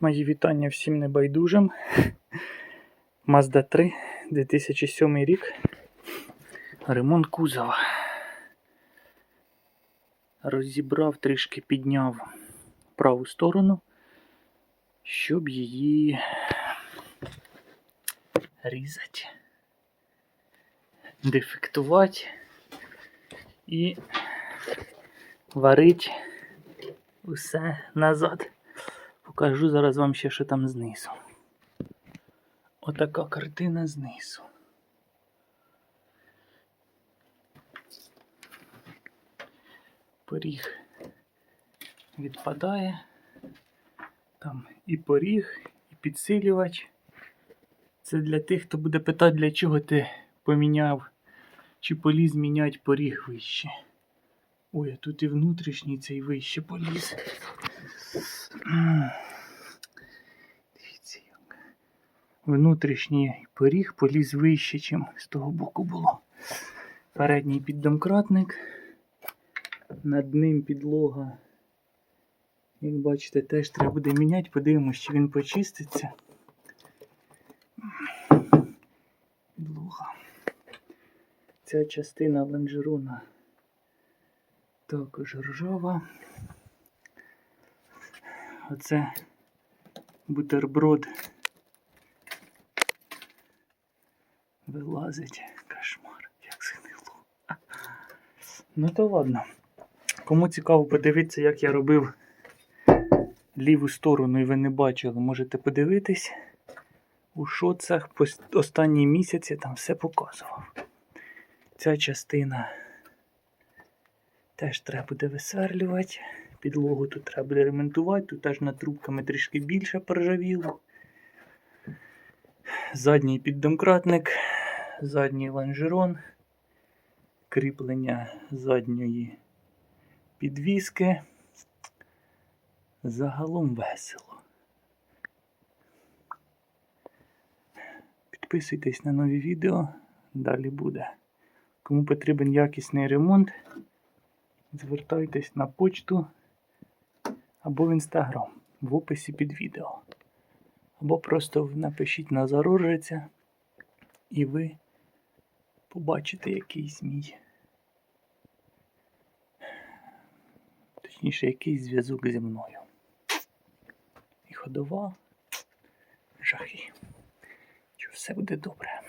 Мої вітання всім небайдужим. Mazda 3, 2007 рік. Ремонт кузова. Розібрав, трішки підняв праву сторону, щоб її різати, дефектувати і варити усе назад. Покажу зараз вам ще, що там знизу. Отака картина знизу. Поріг відпадає. Там і поріг, і підсилювач. Це для тих, хто буде питати, для чого ти поміняв чи поліз міняти поріг вище. Ой, а тут і внутрішній цей вище поліз. Внутрішній поріг поліз вище, ніж з того боку було. Передній піддомкратник. Над ним підлога. Як бачите, теж треба буде міняти. Подивимось, чи він почиститься. Підлога. Ця частина лонжерона також ржава. Оце бутерброд вилазить. Кошмар, як згнило. Ну то ладно. Кому цікаво подивитися, як я робив ліву сторону і ви не бачили, можете подивитись. У шоцах останні місяці там все показував. Ця частина теж треба буде висверлювати. Підлогу тут треба буде ремонтувати, тут аж над трубками трішки більше поржавіло. Задній піддомкратник, задній лонжерон, кріплення задньої підвіски. Загалом весело. Підписуйтесь на нові відео, далі буде. Кому потрібен якісний ремонт, звертайтесь на почту або в інстаграм в описі під відео. Або просто напишіть на зарожиця і ви побачите якийсь мій. Точніше, якийсь зв'язок зі мною. І ходова жахи. Що все буде добре.